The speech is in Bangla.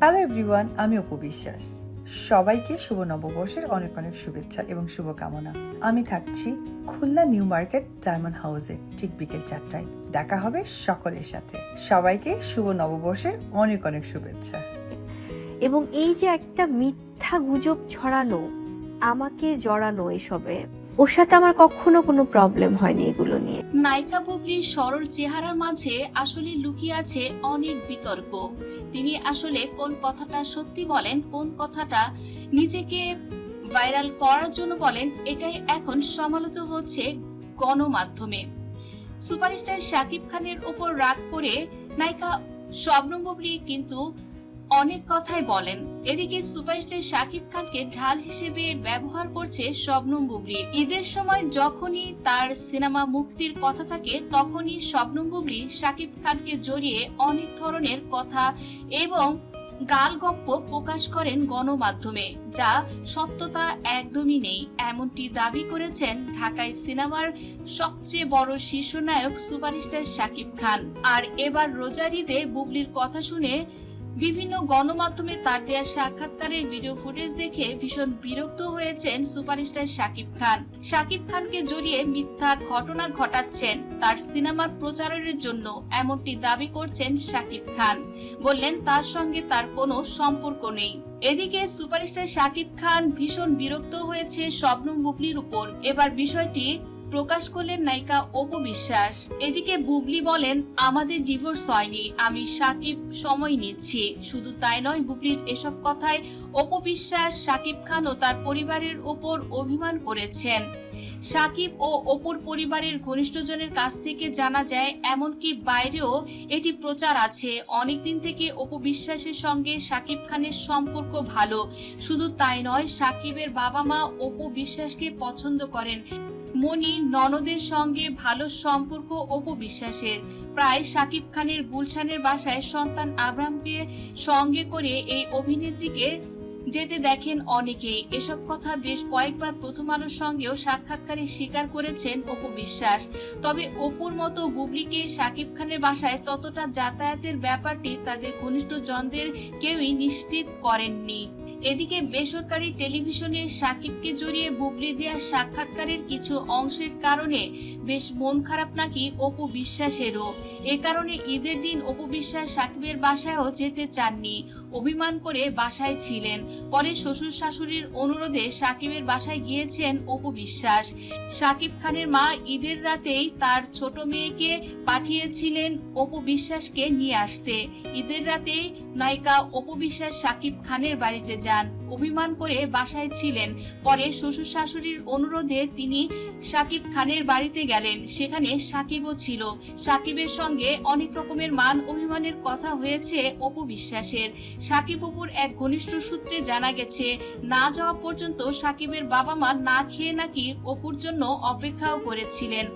হ্যালো এভরিওয়ান আমি অপু বিশ্বাস। সবাইকে শুভ নববর্ষের অনেক অনেক শুভেচ্ছা এবং শুভকামনা। আমি থাকছি খুলনা নিউ মার্কেট ডায়মন্ড হাউসে, ঠিক বিকেল চারটায়। দেখা হবে সকলের সাথে। সবাইকে শুভ নববর্ষের অনেক অনেক শুভেচ্ছা। এবং এই যে একটা মিথ্যা গুজব ছড়ানো, আমাকে জড়ানো এসবে ওর সাথে আমার কখনো কোনো প্রবলেম হয়নি এগুলো নিয়ে। নায়িকা বুবলির সরল চেহারার মাঝে আসলে লুকিয়ে আছে অনেক বিতর্ক। তিনি আসলে কোন কথাটা সত্যি বলেন, কোন কথাটা নিজেকে ভাইরাল করার জন্য বলেন, এটাই এখন সমালোচিত হচ্ছে গণমাধ্যমে। সুপারস্টার শাকিব খানের ওপর রাগ করে নায়িকা শবনম বুবলি কিন্তু অনেক কথাই বলেন। এদিকে সুপারস্টার শাকিব খানকে ঢাল হিসেবে ব্যবহার করছে শবনম বুবলি। ঈদের সময় যখনই তার সিনেমা মুক্তির কথা থাকে, তখনই শবনম বুবলি শাকিব খানকে জড়িয়ে অনেক ধরনের কথা এবং গাল গপ্প প্রকাশ করেন গণমাধ্যমে, যা সত্যতা একদমই নেই। এমনটি দাবি করেছেন ঢাকায় সিনেমার সবচেয়ে বড় শীর্ষনায়ক সুপারস্টার শাকিব খান। আর এবার রোজার ঈদে বুবলির কথা শুনে বিভিন্ন গণমাধ্যমে তার দেয়া সাক্ষাৎকারের ভিডিও ফুটেজ দেখে ভীষণ বিরক্ত হয়েছেন সুপারস্টার শাকিব খান। শাকিব খানকে জড়িয়ে মিথ্যা ঘটনা ঘটাচ্ছেন তার সিনেমার প্রচারের জন্য এমনটি দাবি করছেন শাকিব খান। বললেন, তার সঙ্গে তার কোনো সম্পর্ক নেই। এদিকে সুপারস্টার শাকিব খান ভীষণ বিরক্ত হয়েছে স্বপ্ন বুবলির উপর। এবার বিষয়টি প্রকাশ করলেন নায়িকা অপু বিশ্বাস। এদিকে বুবলি বলেন, আমাদের ডিভোর্স হয়নি, আমি সাকিব সময় নিচ্ছি। শুধু তাই নয়, বুবলির এসব কথায় অপু বিশ্বাস, সাকিব খান ও তার পরিবারের ওপর অভিমান করেছেন। সাকিব ও অপুর পরিবারের ঘনিষ্ঠজনের কাছ থেকে জানা যায়, এমনকি বাইরেও এটি প্রচার আছে। অনেকদিন থেকে অপু বিশ্বাসের সঙ্গে সাকিব খানের সম্পর্ক ভালো। শুধু তাই নয়, সাকিবের বাবা মা অপু বিশ্বাসকে পছন্দ করেন। মনি ননদের সঙ্গে ভালো সম্পর্ক অপু বিশ্বাসের প্রায় সাকিব খানের গুলশানের বাসায় সন্তান আব্রামকে সঙ্গে করে এই অভিনেত্রীকে যেতে দেখেন অনেকেই। এসব কথা বেশ কয়েকবার প্রথম আলোর সঙ্গেও সাক্ষাৎকারে স্বীকার করেছেন অপু বিশ্বাস তবে অপুর মতো বুবলিকে সাকিব খানের বাসায় ততটা যাতায়াতের ব্যাপারটি তাদের ঘনিষ্ঠ জনদের কেউই নিশ্চিত করেননি। এদিকে বেসরকারি টেলিভিশনে সাকিবকে জড়িয়ে বুবলি দেওয়া সাক্ষাৎকারের কিছু অংশের কারণে বেশ মন খারাপ নাকি অপু বিশ্বাসেরও। এ কারণে ঈদের দিন অপু বিশ্বাস সাকিবের বাসায়ও যেতে চাননি। অভিমান করে বাসায় ছিলেন। পরে শ্বশুর শাশুড়ির অনুরোধে সাকিবের বাসায় গিয়েছেন অপু বিশ্বাস। সাকিব খানের মা ঈদের রাতেই তার ছোট মেয়েকে পাঠিয়েছিলেন অপু বিশ্বাসকে নিয়ে আসতে। ঈদের রাতেই নায়িকা অপু বিশ্বাস সাকিব খানের বাড়িতে যান। অভিমান করে বাসায় ছিলেন। পরে শ্বশুর শাশুড়ির অনুরোধে তিনি সাকিব খানের বাড়িতে গেলেন। সেখানে সাকিবও ছিল। সাকিবের সঙ্গে অনেক রকমের মান অভিমানের কথা হয়েছে অপু বিশ্বাসের। সাকিব অপুর এক ঘনিষ্ঠ সূত্রে জানা গেছে, না যাওয়া পর্যন্ত সাকিবের বাবা মা না খেয়ে নাকি অপুর জন্য অপেক্ষাও করেছিলেন।